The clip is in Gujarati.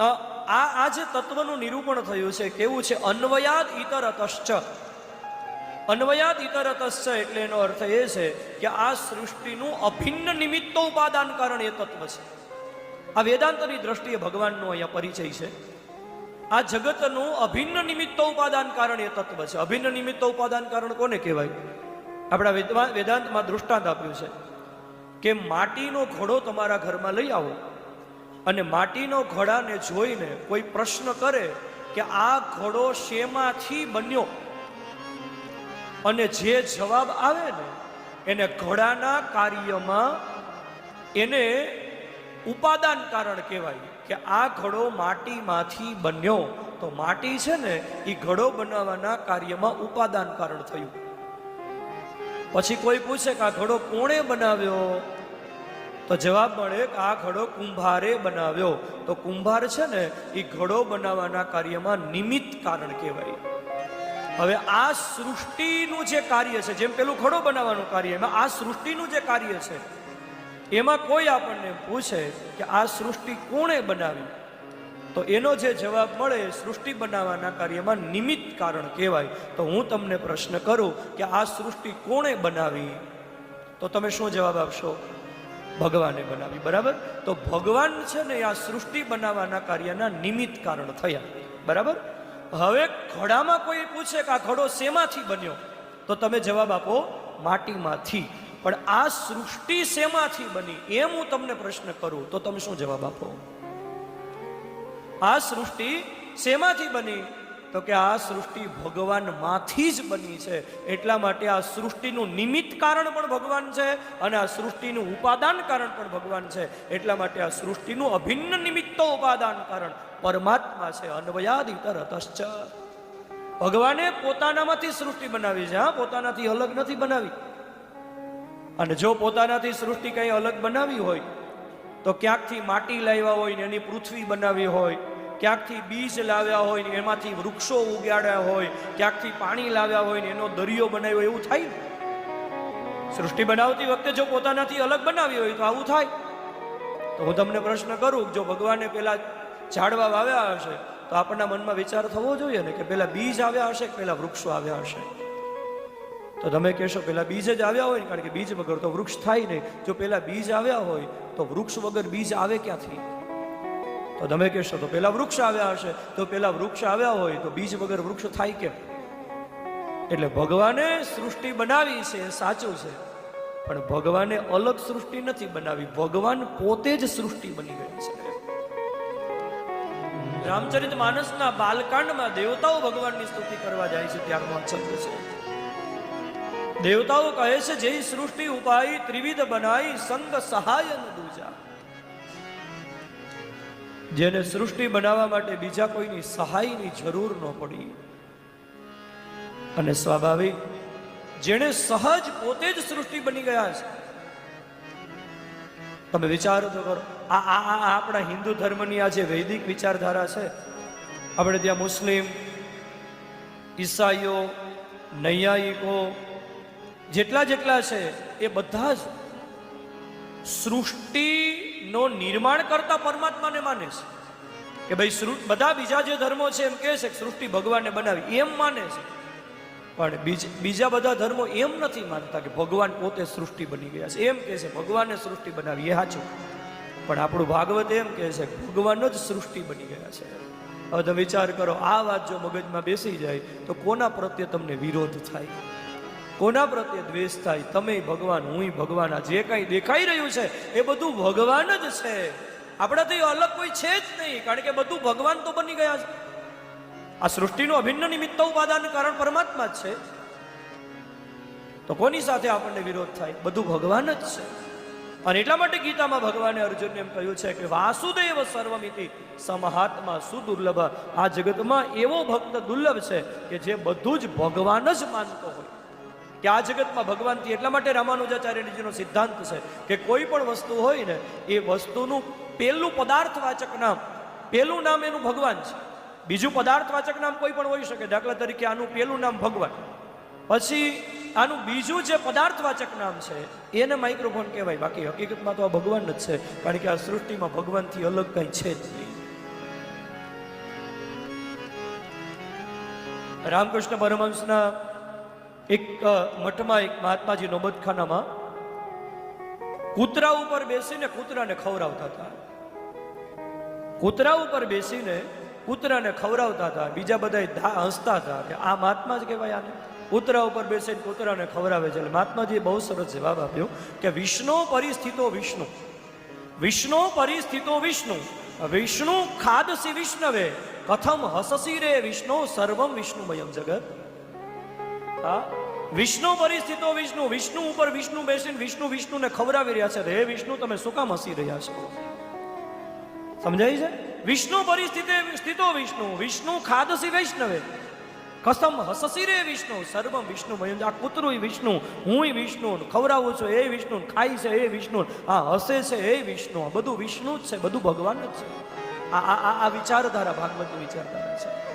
આ આ જે તત્વનું નિરૂપણ થયું છે, કેવું છે? અન્વયાદ ઇતરતશ્ચ અન્વયાદ ઇતરતશ્ચ એટલે એનો અર્થ એ છે કે આ સૃષ્ટિનું અભિન્ન નિમિત્તો ઉપાદાન કારણ એ તત્વ છે. આ વેદાંતની દ્રષ્ટિએ ભગવાનનો અહીંયા પરિચય છે. આ જગતનું અભિન્ન નિમિત્તો ઉપાદાન કારણ એ તત્વ છે. અભિન્ન નિમિત્તો ઉપાદાન કારણ કોને કહેવાય? આપણા વેદાંતમાં દૃષ્ટાંત આપ્યું છે કે માટીનો ઘોડો તમારા ઘરમાં લઈ આવો. અને માટીનો ઘોડાને જોઈને કોઈ પ્રશ્ન કરે કે આ ઘોડો શેમાંથી બન્યો? અને જે જવાબ આવે ને, એને ઘોડાના કાર્યમાં એને ઉપાદાન કારણ કહેવાય કે આ ઘડો માટીમાંથી બન્યો. તો માટી છે ને એ ઘડો બનાવવાના કાર્યમાં ઉપાદાન કારણ થયું. પછી કોઈ પૂછે કે આ ઘડો કોણે બનાવ્યો? તો જવાબ મળે કે આ ઘડો કુંભારે બનાવ્યો. તો કુંભાર છે ને એ ઘડો બનાવવાના કાર્યમાં નિમિત્ત કારણ કહેવાય. હવે આ સૃષ્ટિનું જે કાર્ય છે, જેમ પેલું ઘડો બનાવવાનું કાર્ય, એમાં આ સૃષ્ટિનું જે કાર્ય છે, એમાં કોઈ આપણને પૂછે કે આ સૃષ્ટિ કોણે બનાવી? તો એનો જે જવાબ મળે, સૃષ્ટિ બનાવવાના કાર્યમાં નિમિત્ત કારણ કહેવાય. તો હું તમને પ્રશ્ન કરું કે આ સૃષ્ટિ કોણે બનાવી? તો તમે શું જવાબ આપશો? ભગવાને બનાવી, બરાબર? તો ભગવાન છે ને આ સૃષ્ટિ બનાવવાના કાર્યના નિમિત્ત કારણ થયા. બરાબર? હવે ઘડામાં કોઈ પૂછે કે આ ઘડો શેમાંથી બન્યો? તો તમે જવાબ આપો, માટીમાંથી. પણ આ સૃષ્ટિ શેમાંથી બની એમ હું તમને પ્રશ્ન કરું, તો તમે શું જવાબ આપો? આ સૃષ્ટિ શેમાંથી બની? તો કે આ સૃષ્ટિ ભગવાનમાંથી જ બની છે. એટલા માટે આ સૃષ્ટિનું નિમિત્ત કારણ પણ ભગવાન છે અને આ સૃષ્ટિનું ઉપાદાન કારણ પણ ભગવાન છે. એટલા માટે આ સૃષ્ટિનું અભિન્ન નિમિત્તો ઉપાદાન કારણ પરમાત્મા છે. અન્વયાદ ઇતરતશ્ચ ભગવાને પોતાનામાંથી સૃષ્ટિ બનાવી છે, હા? પોતાનાથી અલગ નથી બનાવી. અને જો પોતાનાથી સૃષ્ટિ કંઈ અલગ બનાવી હોય, તો ક્યાંકથી માટી લાવ્યા હોય ને એની પૃથ્વી બનાવી હોય ક્યાંકથી બીજ લાવ્યા હોય ને એમાંથી વૃક્ષો ઉગાડ્યા હોય, ક્યાંકથી પાણી લાવ્યા હોય ને એનો દરિયો બનાવ્યો, એવું થાય સૃષ્ટિ બનાવતી વખતે જો પોતાનાથી અલગ બનાવી હોય તો આવું થાય. તો હું તમને પ્રશ્ન કરું જો ભગવાને પેલા ઝાડવા વાવ્યા હશે, તો આપણના મનમાં વિચાર થવો જોઈએ ને કે પેલા બીજ આવ્યા હશે કે પેલા વૃક્ષો આવ્યા હશે? તો તમે કહેશો પેલા બીજ જ આવ્યા હોય ને, કારણ કે બીજ વગર તો વૃક્ષ થાય નહીં. જો પેલા બીજ આવ્યા હોય, તો વૃક્ષ વગર બીજ આવે ક્યાંથી? તો તમે કહેશો, તો પેલા વૃક્ષ આવ્યા હશે. તો પેલા વૃક્ષ આવ્યા હોય તો બીજ વગર વૃક્ષ થાય કેમ? એટલે ભગવાને સૃષ્ટિ બનાવી છે સાચું છે. પણ ભગવાને અલગ સૃષ્ટિ નથી બનાવી. ભગવાન પોતે જ સૃષ્ટિ બની ગઈ છે. રામચરિત માનસના બાલકાંડમાં દેવતાઓ ભગવાનની સ્તુતિ કરવા જાય છે, ત્યારનો છંદ છે. દેવતાઓ કહે છે જે સૃષ્ટિ ઉપાય ત્રિવિધ બનાવી સંગ સહાય દૂજા. જેને સૃષ્ટિ બનાવવા માટે બીજા કોઈની સહાયની જરૂર ન પડી. અને સ્વાભાવિક, જેણે સહજ પોતે જ સૃષ્ટિ બની ગયા છે. તમે વિચારો તો કરો, આ આ આપણા હિન્દુ ધર્મની આ જે વૈદિક વિચારધારા છે, આપણે ત્યાં મુસ્લિમ, ઈસાઈઓ, નૈયાયિકો, જેટલા જેટલા છે, એ બધા જ સૃષ્ટિનો નિર્માણ કરતા પરમાત્માને માને છે. કે ભાઈ બધા બીજા જે ધર્મો છે એમ કહે છે સૃષ્ટિ ભગવાને બનાવી, એમ માને છે. પણ બીજા બધા ધર્મો એમ નથી માનતા કે ભગવાન પોતે સૃષ્ટિ બની ગયા છે. એમ કહે છે ભગવાને સૃષ્ટિ બનાવી, એ સાચું. પણ આપણું ભાગવત એમ કહે છે ભગવાન જ સૃષ્ટિ બની ગયા છે. હવે તમે વિચાર કરો, આ વાત જો મગજમાં બેસી જાય, તો કોના પ્રત્યે તમને વિરોધ થાય? કોના પ્રત્યે દ્વેષ થાય? તમે ભગવાન હું ભગવાન. આ જે કાંઈ દેખાઈ રહ્યું છે, એ બધું ભગવાન જ છે. આપણાથી અલગ કોઈ છે જ નહીં, કારણ કે બધું ભગવાન તો બની ગયા છે. આ સૃષ્ટિનું અભિન્ન નિમિત્ત ઉપાદાન કારણ પરમાત્મા જ છે. તો કોની સાથે આપણને વિરોધ થાય? બધું ભગવાન જ છે. અને એટલા માટે ગીતામાં ભગવાને અર્જુનને એમ કહ્યું છે કે, વાસુદેવ સર્વમિતિ, સમહાત્મા સુદુર્લભ. આ જગતમાં એવો ભક્ત દુર્લભ છે કે જે બધું જ ભગવાન જ માનતો હોય. કે આ જગતમાં ભગવાનથી એટલા માટે રામાનુજાચાર્યજીનો સિદ્ધાંત છે કે કોઈ પણ વસ્તુ હોય ને, એ વસ્તુનું પહેલું પદાર્થવાચક નામ, પહેલું નામ એનું ભગવાન છે. બીજું પદાર્થવાચક નામ કોઈ પણ હોઈ શકે, દાખલા તરીકે આનું પહેલું નામ ભગવાન. પછી આનું બીજું જે પદાર્થવાચક નામ છે, એને માઇક્રોફોન કહેવાય. બાકી હકીકતમાં તો આ ભગવાન જ છે, કારણ કે આ સૃષ્ટિમાં ભગવાનથી અલગ કંઈ છે જ નહીં. રામકૃષ્ણ પરમહંસના એક મઠમાં એક મહાત્માજી નોબતખાનામાં કૂતરા ઉપર બેસીને કૂતરાને ખવડાવતા હતા. કૂતરા ઉપર બેસીને કૂતરાને ખવડાવતા હતા. બીજા બધા હસતા હતા કે આ મહાત્મા જ કહેવાય આને. કૂતરા ઉપર બેસીને કૂતરાને ખવડાવે છે. એટલે મહાત્માજીએ બહુ સરસ જવાબ આપ્યો કે વિષ્ણુ પરિસ્થિતો વિષ્ણુ. વિષ્ણુ પરિસ્થિતો વિષ્ણુ. વિષ્ણુ ખાદસી વિષ્ણવે. કથમ હસસી રે વિષ્ણુ, સર્વમ વિષ્ણુમયમ જગત. હા? વિષ્ણુ પરિસ્થિતો વિષ્ણુ. વિષ્ણુ ઉપર વિષ્ણુ બેસીને વિષ્ણુ વિષ્ણુને ખવડાવી રહ્યા છે. હે વિષ્ણુ, તમે શું કામ હસી રહ્યા છો? સમજાય છે? વિષ્ણુ પરિસ્થિતિ સ્થિતો વિષ્ણુ. વિષ્ણુ ખાદસી વૈષ્ણવે. કસમ હસસી રે વિષ્ણુ. સર્વમ વિષ્ણુ મયમ આ કૂતરું વિષ્ણુ. હું વિષ્ણુ ખવડાવું છું. એ વિષ્ણુ ખાય છે. એ વિષ્ણુ આ હસે છે. એ વિષ્ણુ. બધું વિષ્ણુ જ છે. બધું ભગવાન જ છે. આ આ, આ- વિચારધારા ભાગવતની વિચારધારા છે.